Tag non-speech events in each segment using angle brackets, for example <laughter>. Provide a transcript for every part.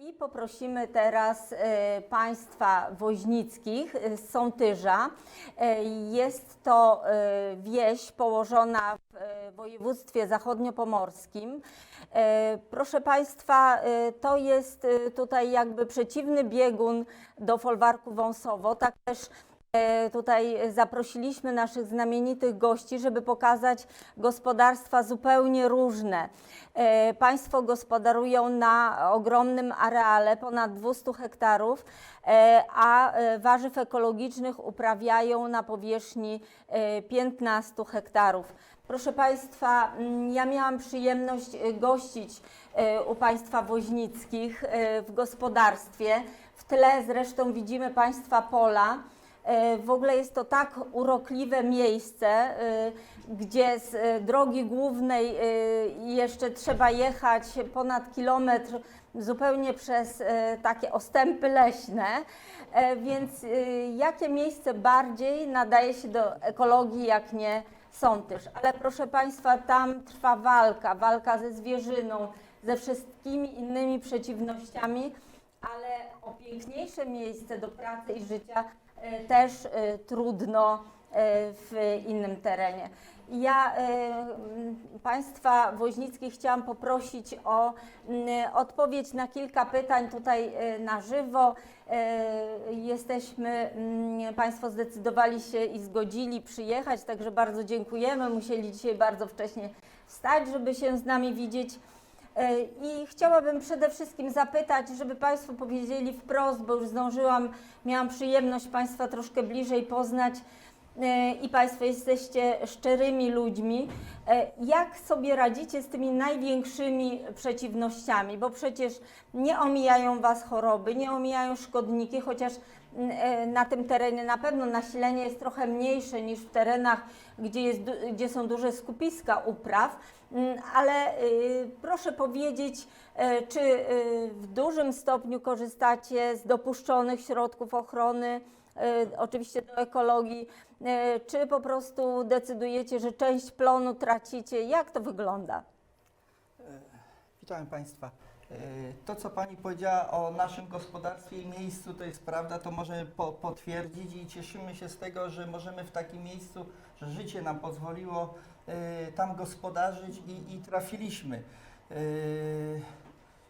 I poprosimy teraz e, Państwa woźnickich e, z Sątyża. E, Jest to wieś położona w województwie zachodniopomorskim. Proszę Państwa, to jest tutaj jakby przeciwny biegun do folwarku Wąsowo. Tak też Tutaj zaprosiliśmy naszych znamienitych gości, żeby pokazać gospodarstwa zupełnie różne. E, Państwo gospodarują na ogromnym areale, ponad 200 hektarów, e, a e, warzyw ekologicznych uprawiają na powierzchni e, 15 hektarów. Proszę Państwa, mm, ja miałam przyjemność e, gościć e, u Państwa woźnickich e, w gospodarstwie. W tle zresztą widzimy Państwa pola. E, W ogóle jest to tak urokliwe miejsce, e, gdzie z e, drogi głównej jeszcze trzeba jechać ponad kilometr zupełnie przez takie ostępy leśne. Więc jakie miejsce bardziej nadaje się do ekologii, jak nie Sątyż? Ale proszę Państwa, tam trwa walka, walka ze zwierzyną, ze wszystkimi innymi przeciwnościami, ale o piękniejsze miejsce do pracy i życia też e, trudno e, w innym terenie. Ja e, Państwa woźnickich chciałam poprosić o odpowiedź na kilka pytań tutaj e, na żywo. E, Jesteśmy, Państwo zdecydowali się i zgodzili przyjechać, także bardzo dziękujemy. Musieli dzisiaj bardzo wcześnie wstać, żeby się z nami widzieć. E, I chciałabym przede wszystkim zapytać, żeby Państwo powiedzieli wprost, bo już zdążyłam, miałam przyjemność Państwa troszkę bliżej poznać e, i Państwo jesteście szczerymi ludźmi. E, Jak sobie radzicie z tymi największymi przeciwnościami? Bo przecież nie omijają Was choroby, nie omijają szkodniki, chociaż na tym terenie na pewno nasilenie jest trochę mniejsze niż w terenach, gdzie, jest, gdzie są duże skupiska upraw. Mm, Ale y, proszę powiedzieć, e, czy y, w dużym stopniu korzystacie z dopuszczonych środków ochrony, e, oczywiście do ekologii, e, czy po prostu decydujecie, że część plonu tracicie? Jak to wygląda? Witam Państwa. E, To, co Pani powiedziała o naszym gospodarstwie i miejscu, to jest prawda, to możemy po, potwierdzić i cieszymy się z tego, że możemy w takim miejscu, że życie nam pozwoliło e, tam gospodarzyć i, i trafiliśmy. E,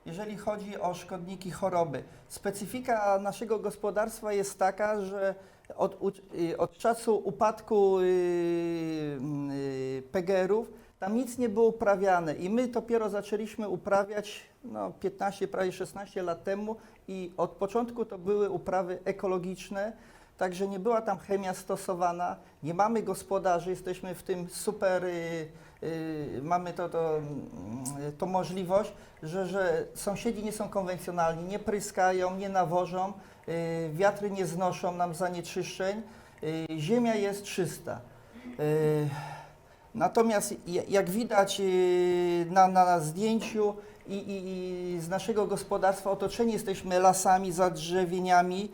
Jeżeli chodzi o szkodniki, choroby, specyfika naszego gospodarstwa jest taka, że od, y, od czasu upadku y, y, PGR-ów tam nic nie było uprawiane i my dopiero zaczęliśmy uprawiać no, 15, prawie 16 lat temu i od początku to były uprawy ekologiczne, także nie była tam chemia stosowana, nie mamy gospodarzy, jesteśmy w tym super, y, y, mamy to, to, mm, to możliwość, że, że sąsiedzi nie są konwencjonalni, nie pryskają, nie nawożą, y, wiatry nie znoszą nam zanieczyszczeń, ziemia jest czysta. Y, Natomiast ja- jak widać na, na zdjęciu i, i, i z naszego gospodarstwa otoczeni jesteśmy lasami, zadrzewieniami,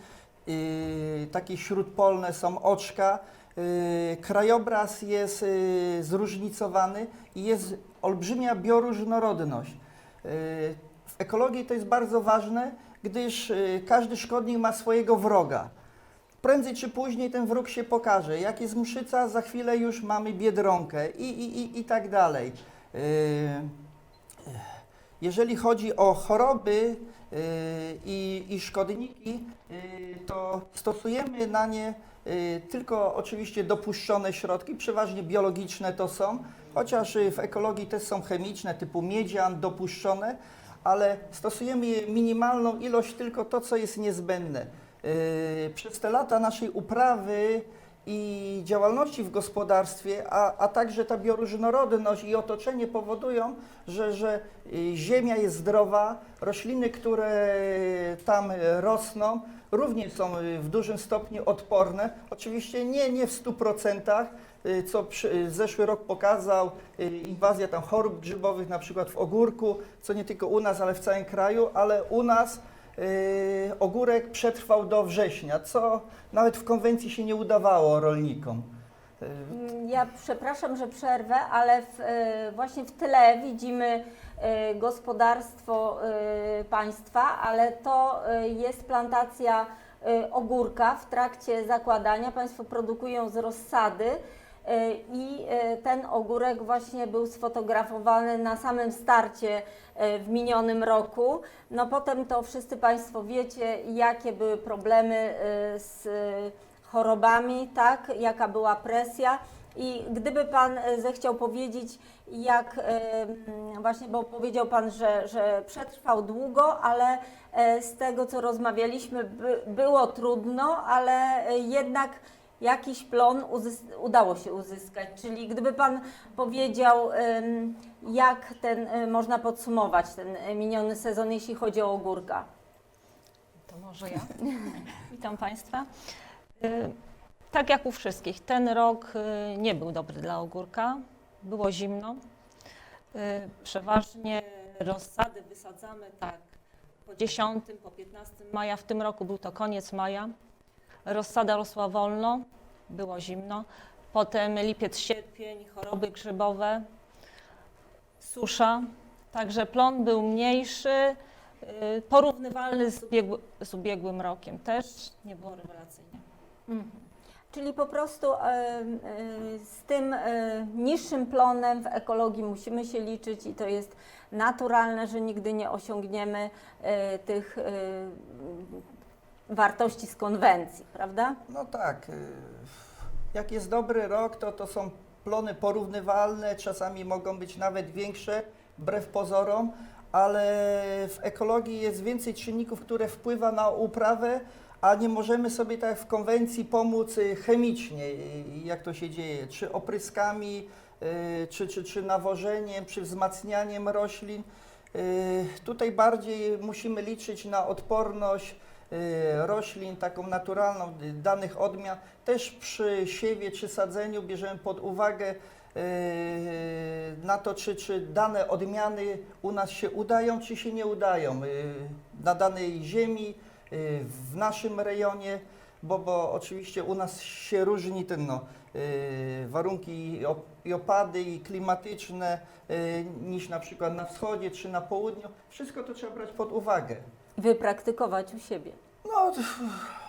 y, takie śródpolne są oczka. y, Krajobraz jest y, zróżnicowany i jest olbrzymia bioróżnorodność. Y, W ekologii to jest bardzo ważne, gdyż y, każdy szkodnik ma swojego wroga prędzej czy później ten wróg się pokaże. Jak jest mszyca, za chwilę już mamy biedronkę i, i, i, i tak dalej. Yy, Jeżeli chodzi o choroby yy, i, i szkodniki, yy, to stosujemy na nie yy, tylko oczywiście dopuszczone środki, przeważnie biologiczne to są, chociaż w ekologii też są chemiczne typu miedzian dopuszczone, ale stosujemy je minimalną ilość, tylko to, co jest niezbędne. Przez te lata naszej uprawy i działalności w gospodarstwie, a, a także ta bioróżnorodność i otoczenie powodują, że, że y, ziemia jest zdrowa, rośliny, które tam y, rosną, również są y, w dużym stopniu odporne. Oczywiście nie, nie w 100%, y, co przy, zeszły rok pokazał, inwazja tam chorób grzybowych, na przykład w ogórku, co nie tylko u nas, ale w całym kraju, ale u nas ogórek przetrwał do września, co nawet w konwencji się nie udawało rolnikom. Mm, Ja przepraszam, że przerwę, ale w, e, właśnie w tle widzimy e, gospodarstwo państwa, ale to jest plantacja ogórka w trakcie zakładania. Państwo produkują z rozsady i e, ten ogórek właśnie był sfotografowany na samym starcie e, w minionym roku. No potem to wszyscy Państwo wiecie, jakie były problemy e, z chorobami, tak, jaka była presja. I gdyby Pan zechciał powiedzieć, jak właśnie, bo powiedział Pan, że, że przetrwał długo, ale z tego, co rozmawialiśmy, by, było trudno, ale jednak jakiś plon udało się uzyskać. Czyli gdyby Pan powiedział, jak ten, e, można podsumować ten e, miniony sezon, jeśli chodzi o ogórka. To może ja. <laughs> Witam Państwa. Y, Tak jak u wszystkich, ten rok y, nie był dobry dla ogórka. Było zimno. Y, Przeważnie rozsady wysadzamy tak po 10, po 15 maja. W tym roku był to koniec maja. Rozsada rosła wolno, było zimno. Potem lipiec, sierpień, choroby grzybowe, susza. Także plon był mniejszy, y, porównywalny z, z ubiegłym rokiem. Też nie było rewelacyjnie. Mhm. Czyli po prostu e, z tym e, niższym plonem w ekologii musimy się liczyć i to jest naturalne, że nigdy nie osiągniemy tych wartości z konwencji, prawda? No tak. y, Jak jest dobry rok, to to są plony porównywalne, czasami mogą być nawet większe, wbrew pozorom, ale w ekologii jest więcej czynników, które wpływa na uprawę, a nie możemy sobie tak w konwencji pomóc y, chemicznie, y, jak to się dzieje, czy opryskami, czy, czy, czy nawożeniem, czy wzmacnianiem roślin. Tutaj bardziej musimy liczyć na odporność roślin, taką naturalną, y, danych odmian. Też przy siewie czy sadzeniu bierzemy pod uwagę y, na to, czy, czy dane odmiany u nas się udają, czy się nie udają y, na danej ziemi, y, w naszym rejonie, bo, bo oczywiście u nas się różni ten no, y, warunki i op- i opady i klimatyczne y, niż na przykład na wschodzie czy na południu. Wszystko to trzeba brać pod uwagę. Wypraktykować u siebie. No,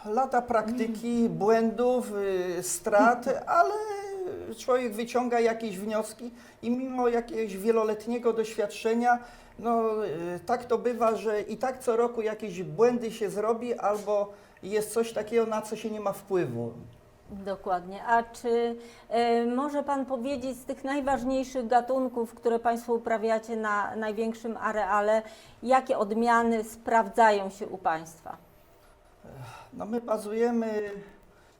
lata praktyki, błędów, y, strat, <laughs> ale człowiek wyciąga jakieś wnioski i mimo jakiegoś wieloletniego doświadczenia, no y, tak to bywa, że i tak co roku jakieś błędy się zrobi albo jest coś takiego, na co się nie ma wpływu. Dokładnie. A czy e, może Pan powiedzieć z tych najważniejszych gatunków, które Państwo uprawiacie na największym areale, jakie odmiany sprawdzają się u Państwa? No my bazujemy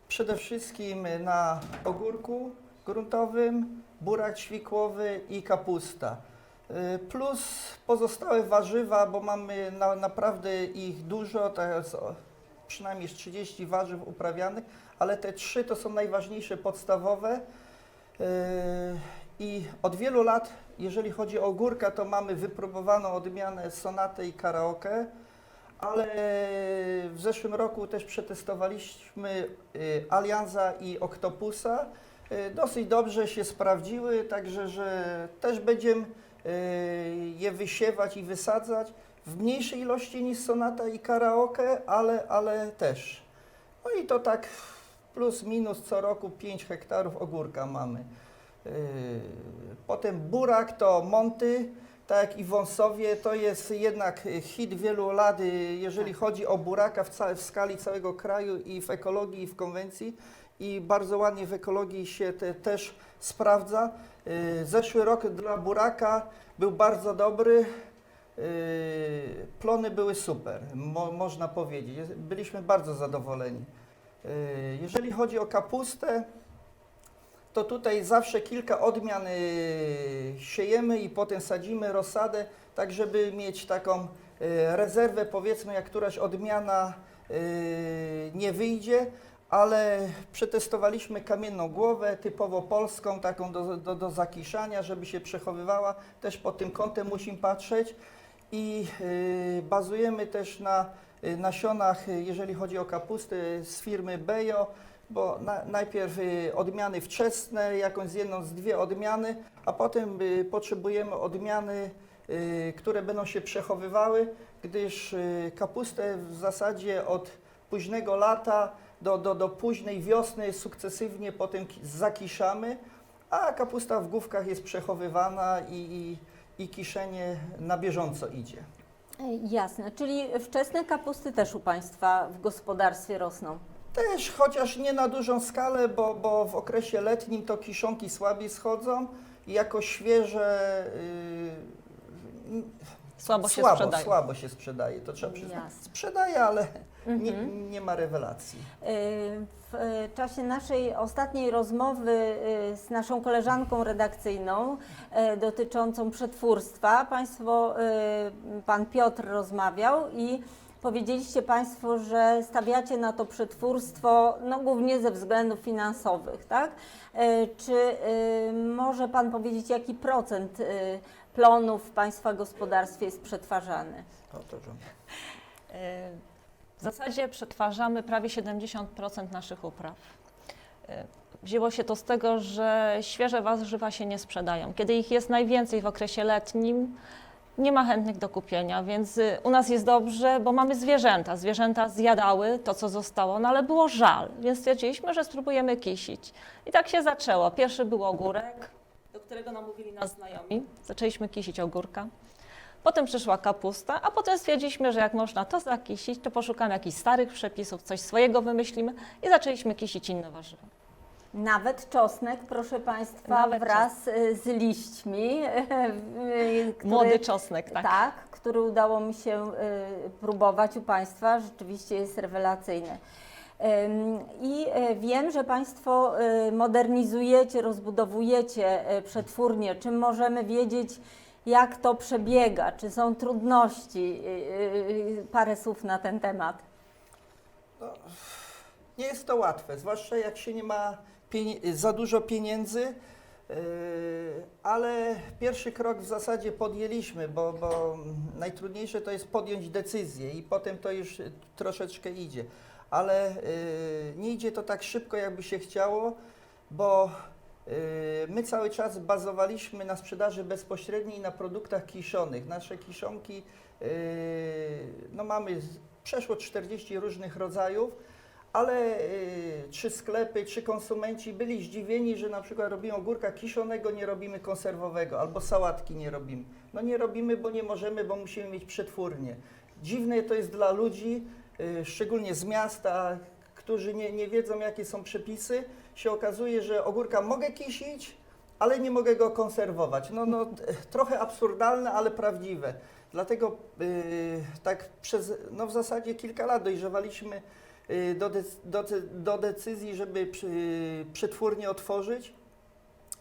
przede wszystkim na ogórku gruntowym, burak ćwikłowy i kapusta. Y, Plus pozostałe warzywa, bo mamy na, naprawdę ich dużo, to jest przynajmniej z 30 warzyw uprawianych, ale te trzy to są najważniejsze, podstawowe. Y, I od wielu lat, jeżeli chodzi o ogórka, to mamy wypróbowaną odmianę sonatę i karaoke ale w zeszłym roku też przetestowaliśmy y, Alianza i Octopusa. Y, Dosyć dobrze się sprawdziły, także że też będziemy je wysiewać i wysadzać w mniejszej ilości niż Sonata i Karaoke, ale, ale też. No i to tak plus minus co roku 5 hektarów ogórka mamy. Y, Potem burak to monty, tak jak i wąsowie, to jest jednak hit wielu lat, y, jeżeli chodzi o buraka w, w skali całego kraju i w ekologii, i w konwencji. I bardzo ładnie w ekologii się te, też sprawdza. Y, Zeszły rok dla buraka był bardzo dobry. Y, Plony były super, mo, można powiedzieć. Byliśmy bardzo zadowoleni. Y, Jeżeli chodzi o kapustę, to tutaj zawsze kilka odmian y, siejemy i potem sadzimy rozsadę, tak żeby mieć taką rezerwę, powiedzmy, jak któraś odmiana nie wyjdzie, ale przetestowaliśmy kamienną głowę, typowo polską, taką do, do, do zakiszania, żeby się przechowywała. Też pod tym kątem musimy patrzeć i y, bazujemy też na y, nasionach, jeżeli chodzi o kapustę z firmy Bejo, bo na, najpierw y, odmiany wczesne, jakąś jedną z dwie odmiany, a potem potrzebujemy odmiany, które będą się przechowywały, gdyż kapustę w zasadzie od późnego lata do, do, do późnej wiosny sukcesywnie potem ki- zakiszamy, a kapusta w główkach jest przechowywana i, i, i kiszenie na bieżąco idzie. E, Jasne, czyli wczesne kapusty też u Państwa w gospodarstwie rosną. Też, chociaż nie na dużą skalę, bo, bo w okresie letnim to kiszonki słabiej schodzą i jako świeże yy, Słabo się słabo, sprzedają. słabo się sprzedaje, to trzeba przyznać. Jasne. Sprzedaje, ale nie, Mhm. nie ma rewelacji. Y, W y, czasie naszej ostatniej rozmowy y, z naszą koleżanką redakcyjną dotyczącą przetwórstwa, Państwo, Pan Piotr rozmawiał i powiedzieliście Państwo, że stawiacie na to przetwórstwo no, głównie ze względów finansowych, tak? Czy y, może Pan powiedzieć, jaki procent y, plonów w Państwa gospodarstwie jest przetwarzany? O, to, że... W zasadzie przetwarzamy prawie 70% naszych upraw. Wzięło się to z tego, że świeże warzywa się nie sprzedają. Kiedy ich jest najwięcej w okresie letnim, nie ma chętnych do kupienia, więc y, u nas jest dobrze, bo mamy zwierzęta. Zwierzęta zjadały to, co zostało, no ale było żal, więc stwierdziliśmy, że spróbujemy kisić. I tak się zaczęło. Pierwszy był ogórek, którego namówili nas znajomi. Zaczęliśmy kisić ogórka. Potem przyszła kapusta, a potem stwierdziliśmy, że jak można to zakisić, to poszukamy jakichś starych przepisów, coś swojego wymyślimy i zaczęliśmy kisić inne warzywa. Nawet czosnek, proszę Państwa, Nawet wraz y, z liśćmi. y, <laughs> który- Młody czosnek, tak. Tak, który udało mi się y, próbować u Państwa, rzeczywiście jest rewelacyjny. I y, wiem, że Państwo y, modernizujecie, rozbudowujecie y, przetwórnię. Czy możemy wiedzieć, jak to przebiega? Czy są trudności? Parę słów na ten temat. Nie jest to łatwe, zwłaszcza jak się nie ma za dużo pieniędzy, ale pierwszy krok w zasadzie podjęliśmy, bo, bo najtrudniejsze to jest podjąć decyzję i potem to już troszeczkę idzie. Ale yy, nie idzie to tak szybko, jakby się chciało, bo yy, my cały czas bazowaliśmy na sprzedaży bezpośredniej na produktach kiszonych. Nasze kiszonki, yy, no mamy przeszło 40 różnych rodzajów, ale y, czy sklepy, czy konsumenci byli zdziwieni, że na przykład robimy ogórka kiszonego, nie robimy konserwowego, albo sałatki nie robimy. No nie robimy, bo nie możemy, bo musimy mieć przetwórnię. Dziwne to jest dla ludzi, y, szczególnie z miasta, którzy nie, nie wiedzą, jakie są przepisy. Się okazuje, że ogórka mogę kisić, ale nie mogę go konserwować. No, no trochę absurdalne, ale prawdziwe. Dlatego y, tak przez, no w zasadzie kilka lat dojrzewaliśmy y, do, dec- do, do decyzji, żeby przy, otworzyć.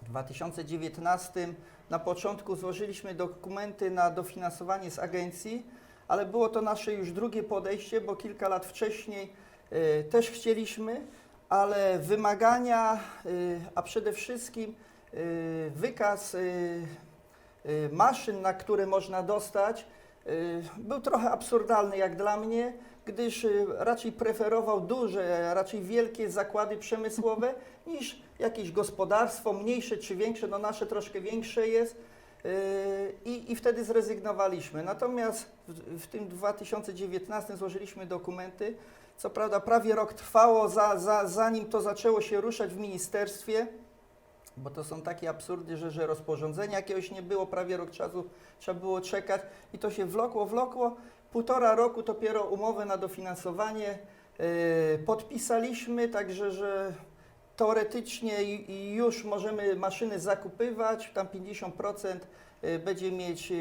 W 2019 na początku złożyliśmy dokumenty na dofinansowanie z agencji, ale było to nasze już drugie podejście, bo kilka lat wcześniej y, też chcieliśmy, ale wymagania, y, a przede wszystkim y, wykaz maszyn, na które można dostać, był trochę absurdalny jak dla mnie, gdyż raczej preferował duże, raczej wielkie zakłady przemysłowe niż jakieś gospodarstwo, mniejsze czy większe, no nasze troszkę większe jest. Y, I, I wtedy zrezygnowaliśmy. Natomiast w, w tym 2019 złożyliśmy dokumenty. Co prawda prawie rok trwało, za, za, zanim to zaczęło się ruszać w ministerstwie, bo to są takie absurdy, że, że rozporządzenia jakiegoś nie było, prawie rok czasu trzeba było czekać i to się wlokło, wlokło. Półtora roku dopiero umowę na dofinansowanie yy, podpisaliśmy, także że teoretycznie już możemy maszyny zakupywać, tam 50% y, będzie mieć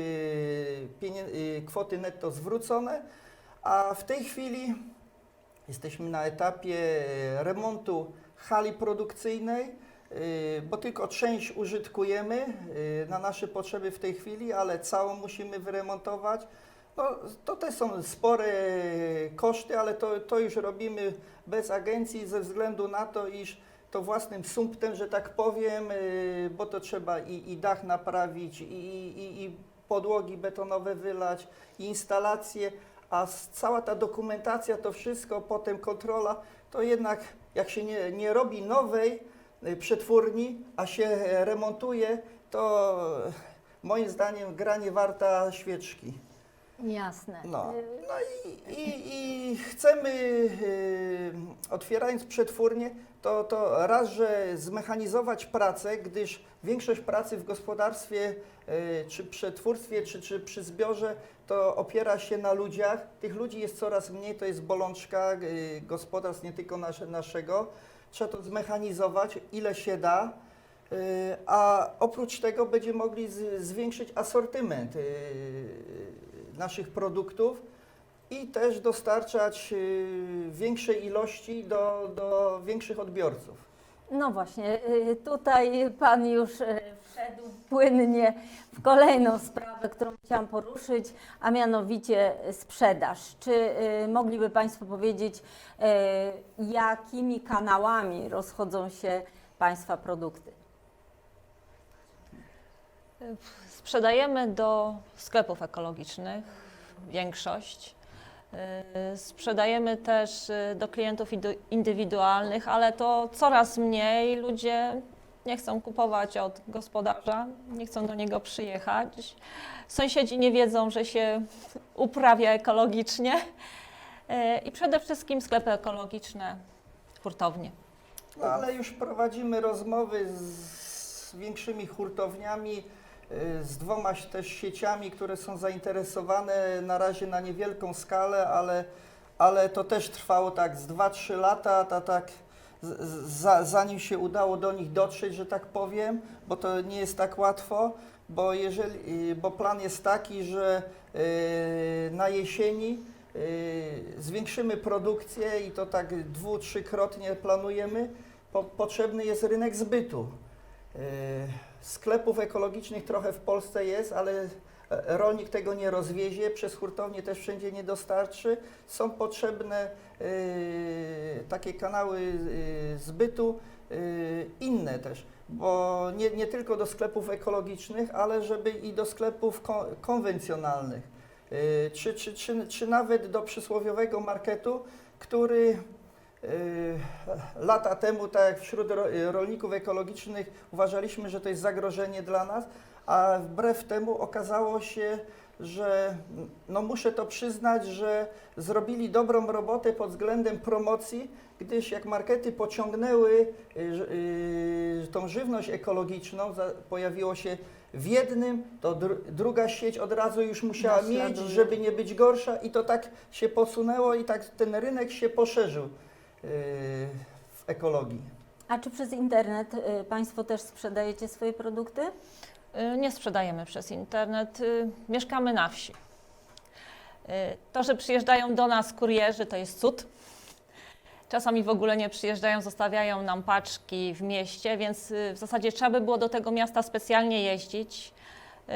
pienie- yy, kwoty netto zwrócone, a w tej chwili jesteśmy na etapie remontu hali produkcyjnej, y, bo tylko część użytkujemy y, na nasze potrzeby w tej chwili, ale całą musimy wyremontować. No, to też są spore koszty, ale to, to już robimy bez agencji ze względu na to, iż to własnym sumptem, że tak powiem, y, bo to trzeba i, i dach naprawić, i, i, i podłogi betonowe wylać, i instalacje, a cała ta dokumentacja, to wszystko, potem kontrola, to jednak jak się nie, nie robi nowej y, przetwórni, a się remontuje, to moim zdaniem gra nie warta świeczki. Jasne. No, Y, no i, i, i chcemy, y, otwierając przetwórnię, to, to raz, że zmechanizować pracę, gdyż większość pracy w gospodarstwie, y, czy przetwórstwie, czy, czy przy zbiorze, to opiera się na ludziach. Tych ludzi jest coraz mniej, to jest bolączka y, gospodarstw, nie tylko nasze, naszego. Trzeba to zmechanizować, ile się da. Y, A oprócz tego będziemy mogli z, zwiększyć asortyment y, naszych produktów i też dostarczać y, większej ilości do, do większych odbiorców. No właśnie, y, tutaj Pan już y, wszedł płynnie w kolejną sprawę, którą chciałam poruszyć, a mianowicie sprzedaż. Czy mogliby Państwo powiedzieć, jakimi kanałami rozchodzą się Państwa produkty? Sprzedajemy do sklepów ekologicznych większość. Yy, Sprzedajemy też yy, do klientów indy- indywidualnych, ale to coraz mniej ludzie nie chcą kupować od gospodarza, nie chcą do niego przyjechać. Sąsiedzi nie wiedzą, że się <laughs> uprawia ekologicznie. Yy, I przede wszystkim sklepy ekologiczne, hurtownie. No ale już prowadzimy rozmowy z, większymi hurtowniami, y, z dwoma też sieciami, które są zainteresowane na razie na niewielką skalę, ale, ale to też trwało tak z 2-3 lata, ta, tak zanim się udało do nich dotrzeć, że tak powiem, bo to nie jest tak łatwo, bo, jeżeli, y, bo plan jest taki, że y, na jesieni y, zwiększymy produkcję i to tak dwu, trzykrotnie planujemy. Po, potrzebny jest rynek zbytu. Sklepów ekologicznych trochę w Polsce jest, ale e, rolnik tego nie rozwiezie, przez hurtownię też wszędzie nie dostarczy. Są potrzebne y, takie kanały y, zbytu, y, inne też, bo nie, nie tylko do sklepów ekologicznych, ale żeby i do sklepów ko- konwencjonalnych, y, czy, czy, czy, czy nawet do przysłowiowego marketu, który lata temu, tak jak wśród ro- y, rolników ekologicznych uważaliśmy, że to jest zagrożenie dla nas, a wbrew temu okazało się, że no muszę to przyznać, że zrobili dobrą robotę pod względem promocji, gdyż jak markety pociągnęły y, ż- y, tą żywność ekologiczną, pojawiło się w jednym, to dru, druga sieć od razu już musiała mieć, żeby nie być gorsza i to tak się posunęło i tak ten rynek się poszerzył w ekologii. A czy przez internet y, Państwo też sprzedajecie swoje produkty? Y, Nie sprzedajemy przez internet, y, mieszkamy na wsi. Y, To, że przyjeżdżają do nas kurierzy, to jest cud. Czasami w ogóle nie przyjeżdżają, zostawiają nam paczki w mieście, więc y, w zasadzie trzeba by było do tego miasta specjalnie jeździć. Y,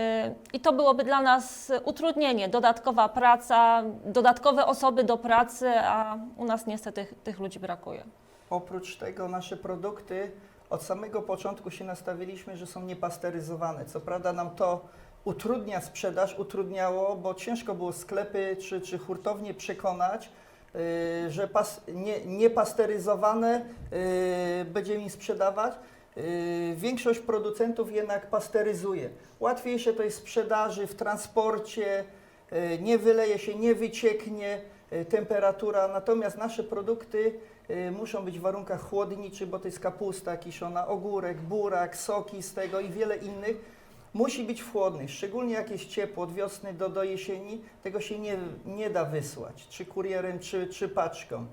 I to byłoby dla nas utrudnienie, dodatkowa praca, dodatkowe osoby do pracy, a u nas niestety tych, ludzi brakuje. Oprócz tego nasze produkty od samego początku się nastawiliśmy, że są niepasteryzowane. Co prawda nam to utrudnia sprzedaż, utrudniało, bo ciężko było sklepy czy, czy hurtownie przekonać, yy, że pas, nie, niepasteryzowane yy, będziemy im sprzedawać. Yy, większość producentów jednak pasteryzuje. Łatwiejsze to jest w sprzedaży, w transporcie, yy, nie wyleje się, nie wycieknie yy, temperatura, natomiast nasze produkty y, muszą być w warunkach chłodniczych, bo to jest kapusta kiszona, ogórek, burak, soki z tego i wiele innych. Musi być w chłodnych, szczególnie jak jest ciepło od wiosny do, do jesieni, tego się nie, nie da wysłać, czy kurierem, czy, czy paczką.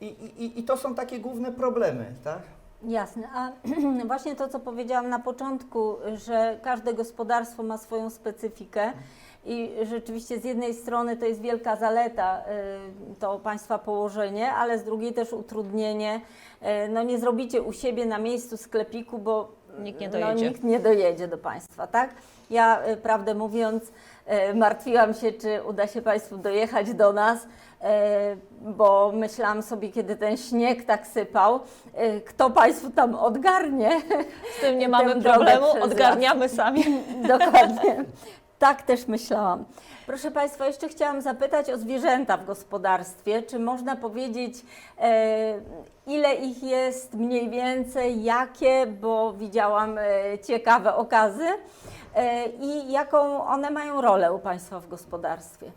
I, i, I to są takie główne problemy, tak? Jasne, a <clears throat> właśnie to, co powiedziałam na początku, że każde gospodarstwo ma swoją specyfikę i rzeczywiście z jednej strony to jest wielka zaleta, y, to Państwa położenie, ale z drugiej też utrudnienie. Y, No nie zrobicie u siebie na miejscu sklepiku, bo Nikt nie no, dojedzie. nikt nie dojedzie do Państwa, tak? Ja, y, prawdę mówiąc, martwiłam się, czy uda się Państwu dojechać do nas, bo myślałam sobie, kiedy ten śnieg tak sypał, y, kto Państwu tam odgarnie. Z tym nie <laughs> mamy problemu, odgarniamy sami. <laughs> Dokładnie. Tak też myślałam. Proszę Państwa, jeszcze chciałam zapytać o zwierzęta w gospodarstwie. Czy można powiedzieć, e, ile ich jest mniej więcej, jakie, bo widziałam e, ciekawe okazy e, i jaką one mają rolę u Państwa w gospodarstwie?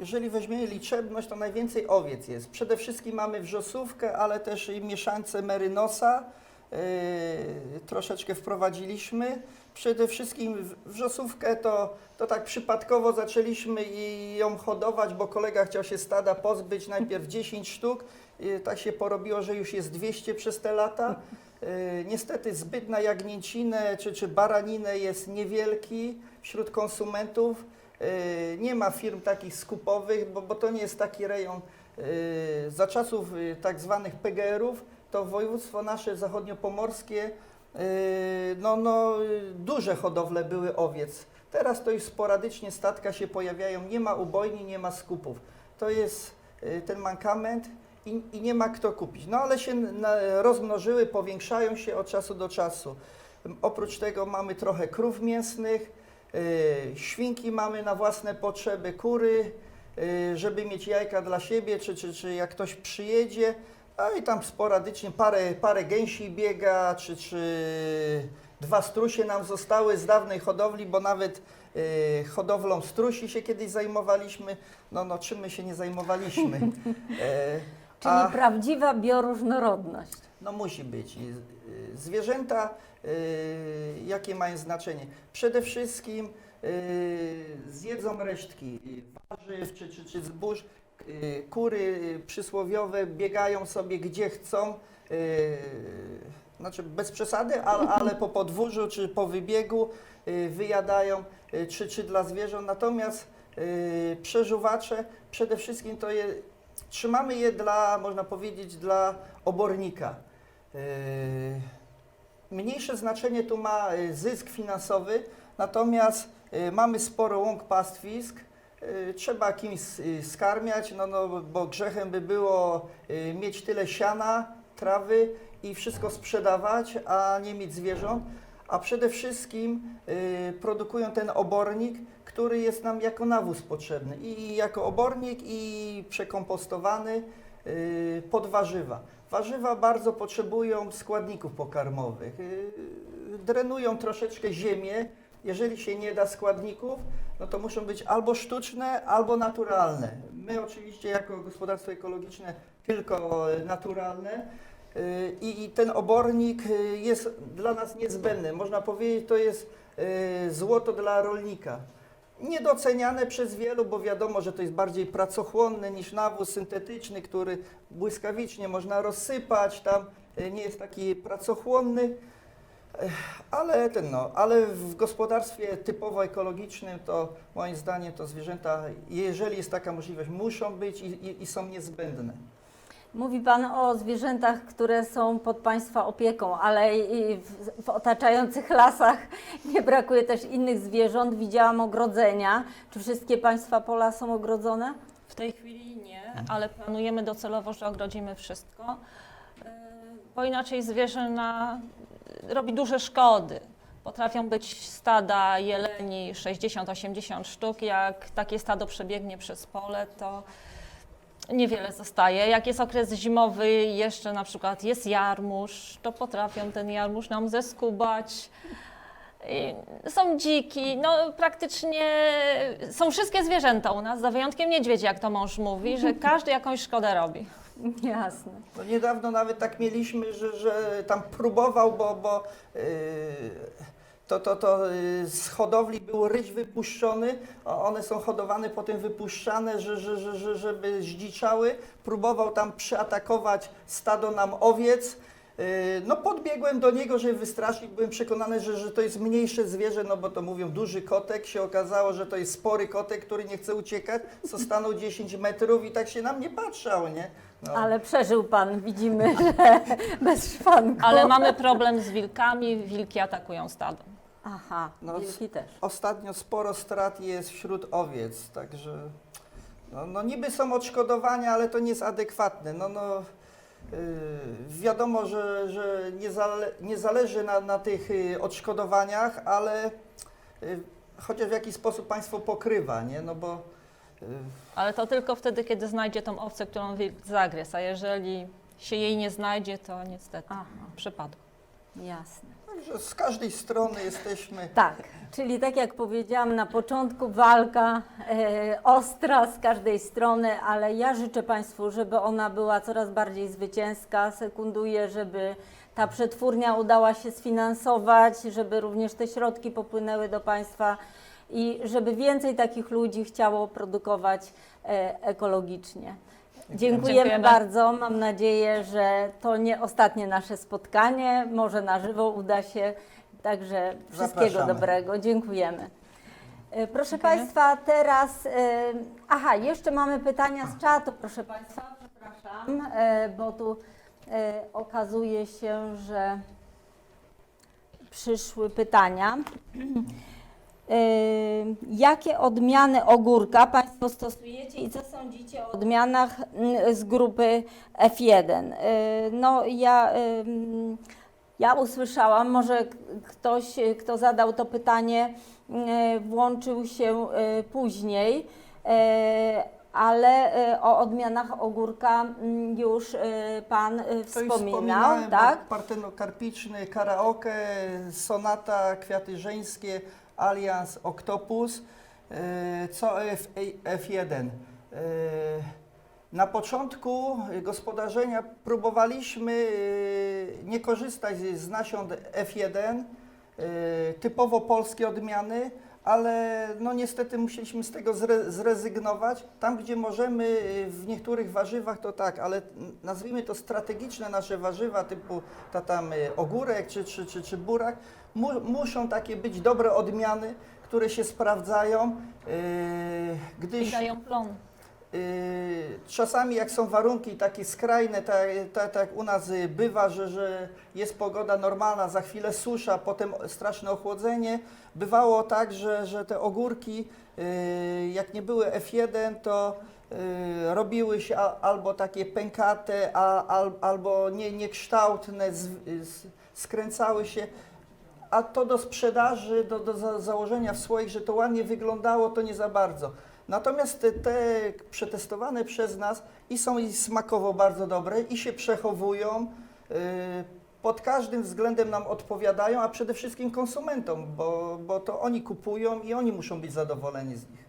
Jeżeli weźmiemy liczebność, to najwięcej owiec jest. Przede wszystkim mamy wrzosówkę, ale też i mieszańce merynosa. Yy, troszeczkę wprowadziliśmy. Przede wszystkim wrzosówkę to, to tak przypadkowo zaczęliśmy i ją hodować, bo kolega chciał się stada pozbyć, najpierw <laughs> 10 sztuk. Yy, tak się porobiło, że już jest 200 przez te lata. Yy, niestety zbyt na jagnięcinę czy, czy baraninę jest niewielki wśród konsumentów. Yy, Nie ma firm takich skupowych, bo, bo to nie jest taki rejon. Yy, Za czasów yy, tak zwanych PGR-ów to województwo nasze zachodniopomorskie, no, no, duże hodowle były owiec. Teraz to już sporadycznie statka się pojawiają, nie ma ubojni, nie ma skupów. To jest ten mankament i, i nie ma kto kupić. No ale się rozmnożyły, powiększają się od czasu do czasu. Oprócz tego mamy trochę krów mięsnych, Świnki mamy na własne potrzeby, kury, yy, żeby mieć jajka dla siebie, czy, czy, czy jak ktoś przyjedzie. A i tam sporadycznie parę, parę gęsi biega, czy, czy dwa strusie nam zostały z dawnej hodowli, bo nawet yy, hodowlą strusi się kiedyś zajmowaliśmy. No, no czym my się nie zajmowaliśmy. <laughs> Czyli a- prawdziwa bioróżnorodność. no musi być. Y, Zwierzęta, y, jakie mają znaczenie? Przede wszystkim y, zjedzą resztki y, warzyw czy, czy, czy zbóż. Y, Kury y, przysłowiowe biegają sobie gdzie chcą. y, Znaczy bez przesady, ale, ale po podwórzu czy po wybiegu y, wyjadają y, czy, czy dla zwierząt. Natomiast y, przeżuwacze przede wszystkim to je, trzymamy je dla, można powiedzieć, dla obornika. Mniejsze znaczenie tu ma y, zysk finansowy, natomiast y, mamy sporo łąk pastwisk. y, Trzeba kimś skarmiać, no, no, bo grzechem by było mieć tyle siana, trawy i wszystko sprzedawać, a nie mieć zwierząt. A przede wszystkim produkują ten obornik, który jest nam jako nawóz potrzebny. I jako obornik, i przekompostowany pod warzywa. Warzywa bardzo potrzebują składników pokarmowych. Y, Drenują troszeczkę ziemię. Jeżeli się nie da składników, no to muszą być albo sztuczne, albo naturalne. My oczywiście jako gospodarstwo ekologiczne tylko y, naturalne. Y, I, ten obornik y, jest dla nas niezbędny. Można powiedzieć, to jest złoto dla rolnika. Niedoceniane przez wielu, bo wiadomo, że to jest bardziej pracochłonne niż nawóz syntetyczny, który błyskawicznie można rozsypać, tam y, nie jest taki pracochłonny. Ale ten no, ale w gospodarstwie typowo ekologicznym to moim zdaniem to zwierzęta, jeżeli jest taka możliwość, muszą być i, i, i są niezbędne. Mówi Pan o zwierzętach, które są pod Państwa opieką, ale w, w otaczających lasach nie brakuje też innych zwierząt. Widziałam ogrodzenia. Czy wszystkie Państwa pola są ogrodzone? W tej chwili nie, ale planujemy docelowo, że ogrodzimy wszystko, yy, bo inaczej zwierzę na, robi duże szkody. Potrafią być stada jeleni 60-80 sztuk. Jak takie stado przebiegnie przez pole, to niewiele zostaje. Jak jest okres zimowy, jeszcze na przykład jest jarmuż, to potrafią ten jarmuż nam zeskubać. Są dziki, no praktycznie są wszystkie zwierzęta u nas, za wyjątkiem niedźwiedzi, jak to mąż mówi, że <laughs> każdy jakąś szkodę robi. Jasne. No niedawno nawet tak mieliśmy, że, że tam próbował, bo, bo yy, to, to, to yy, z hodowli był ryś wypuszczony, one są hodowane, potem wypuszczane, że, że, że, że, żeby zdziczały. Próbował tam przyatakować stado nam owiec. Yy, No podbiegłem do niego, żeby wystraszyć, byłem przekonany, że, że to jest mniejsze zwierzę, no bo to mówią duży kotek, się okazało, że to jest spory kotek, który nie chce uciekać, co stanął 10 metrów i tak się na mnie patrzał, nie? No. Ale przeżył Pan, widzimy, <laughs> że bez szwanku. Ale mamy problem z wilkami, wilki atakują stado. Aha, No, wilki też. Ostatnio sporo strat jest wśród owiec, także no, no niby są odszkodowania, ale to nie jest adekwatne. No, no, yy, wiadomo, że, że nie, zale, nie zależy na, na tych yy, odszkodowaniach, ale y, chociaż w jakiś sposób państwo pokrywa, nie? No bo y, Ale to tylko wtedy, kiedy znajdzie tą owcę, którą wilk zagryzł, a jeżeli się jej nie znajdzie, to niestety Aha, przypadł. jasne. Także z każdej strony jesteśmy. Tak, czyli tak jak powiedziałam na początku, walka e, ostra z każdej strony, ale ja życzę Państwu, żeby ona była coraz bardziej zwycięska. Sekunduję, żeby ta przetwórnia udała się sfinansować, żeby również te środki popłynęły do Państwa i żeby więcej takich ludzi chciało produkować ekologicznie. Dziękujemy, Dziękujemy. bardzo. Mam nadzieję, że to nie ostatnie nasze spotkanie. Może na żywo uda się. Także wszystkiego Zapraszamy. dobrego. Dziękujemy. E, Proszę Dziękuję. Państwa, teraz. e, Aha, jeszcze mamy pytania z czatu, proszę Państwa. Przepraszam, e, bo tu e, okazuje się, że przyszły pytania. <clears throat> Jakie odmiany ogórka Państwo stosujecie i co sądzicie o odmianach mm, z grupy F1? E, No ja, ja usłyszałam, może ktoś, kto zadał to pytanie, włączył się e, później, e, ale e, o odmianach ogórka mm, już Pan wspominał, tak? partenokarpiczny, karaoke, sonata, kwiaty żeńskie, alians, oktopus, e, co F, F1. E, Na początku gospodarzenia próbowaliśmy e, nie korzystać z nasion F1, e, typowo polskie odmiany, ale no niestety musieliśmy z tego zre, zrezygnować. Tam, gdzie możemy y, w niektórych warzywach, to tak, ale nazwijmy to strategiczne nasze warzywa, typu ta tam ogórek czy, czy, czy, czy burak, mu, muszą takie być dobre odmiany, które się sprawdzają, yy, I gdyż dają plon. Yy, czasami jak są warunki takie skrajne, tak, tak, tak u nas y, bywa, że, że jest pogoda normalna, za chwilę susza, potem straszne ochłodzenie. Bywało tak, że, że te ogórki, yy, jak nie były F1, to robiły się albo takie pękate, albo nie, niekształtne, skręcały się. A to do sprzedaży, do, do za, założenia w słoik, że to ładnie wyglądało, to nie za bardzo. Natomiast te, te przetestowane przez nas i są i smakowo bardzo dobre i się przechowują, yy, pod każdym względem nam odpowiadają, a przede wszystkim konsumentom, bo, bo to oni kupują i oni muszą być zadowoleni z nich.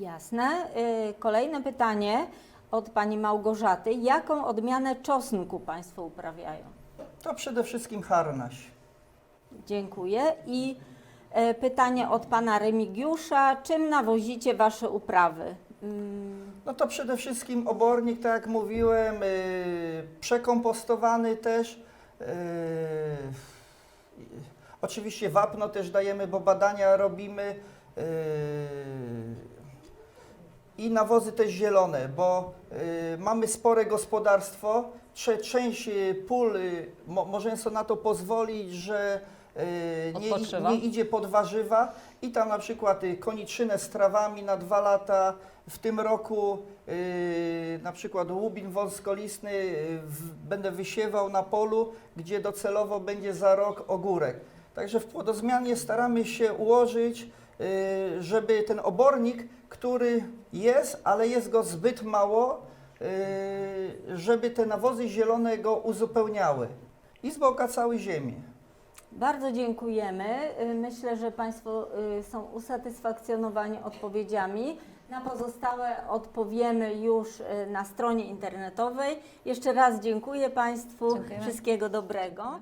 Jasne. Y, Kolejne pytanie od Pani Małgorzaty. Jaką odmianę czosnku Państwo uprawiają? To przede wszystkim harnaś. Dziękuję. I pytanie od Pana Remigiusza. Czym nawozicie Wasze uprawy? Mm, No to przede wszystkim obornik, tak jak mówiłem, yy, przekompostowany też. Yy, oczywiście wapno też dajemy, bo badania robimy. I nawozy też zielone, bo mamy spore gospodarstwo. Część pól mo, możemy sobie na to pozwolić, że nie, Odpoczywa. nie idzie pod warzywa i tam na przykład y, koniczynę z trawami na dwa lata. W tym roku y, na przykład łubin wąskolistny y, będę wysiewał na polu, gdzie docelowo będzie za rok ogórek. Także w płodozmianie staramy się ułożyć, y, żeby ten obornik, który jest, ale jest go zbyt mało, żeby te nawozy zielone go uzupełniały i wzbogacały ziemię. Bardzo dziękujemy. Y, Myślę, że Państwo y, są usatysfakcjonowani odpowiedziami. Na pozostałe odpowiemy już y, na stronie internetowej. Jeszcze raz dziękuję Państwu. Dziękujemy. Wszystkiego dobrego.